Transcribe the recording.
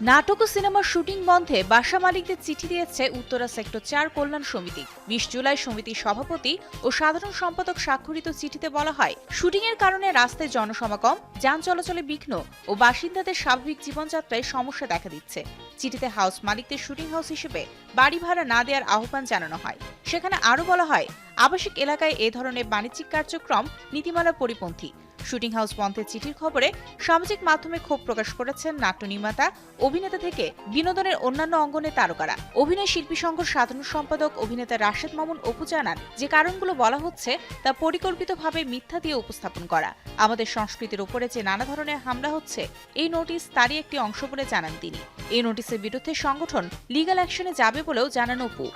নাটক ও সিনেমার শুটিং বন্ধে বাসা মালিকদের চিঠি দিয়েছে উত্তরা সেক্টর চার কল্যাণ সমিতি। বিশ জুলাই সমিতির সভাপতি ও সাধারণ সম্পাদক স্বাক্ষরিত চিঠিতে বলা হয় শুটিং এর কারণে রাস্তায় জনসমাগম, যান চলাচলে বিঘ্ন ও বাসিন্দাদের স্বাভাবিক জীবনযাত্রায় সমস্যা দেখা দিচ্ছে। চিঠিতে হাউস মালিকদের শুটিং হাউস হিসেবে বাড়ি ভাড়া না দেওয়ার আহ্বান জানানো হয়। সেখানে আরও বলা হয় আবাসিক এলাকায় এ ধরনের বাণিজ্যিক কার্যক্রম, নীতিমালা পরিপন্থী। শুটিং হাউস বন্ধের চিঠির খবরে সামাজিক মাধ্যমে ক্ষোভ প্রকাশ করেছেন নাট্য নির্মাতা, অভিনেতা থেকে বিনোদনের অন্যান্য অঙ্গনের তারকারা। অভিনয় শিল্পী সংঘর সাধারণ সম্পাদক অভিনেতা রাশেদ মামুন অপু জানান, যে কারণগুলো বলা হচ্ছে তা পরিকল্পিতভাবে মিথ্যা দিয়ে উপস্থাপন করা। আমাদের সংস্কৃতির উপরে যে নানা ধরনের হামলা হচ্ছে, এই নোটিশ তারই একটি অংশ বলে জানান তিনি। এই নোটিশের বিরুদ্ধে সংগঠন লিগ্যাল অ্যাকশনে যাবে বলেও জানান অপু।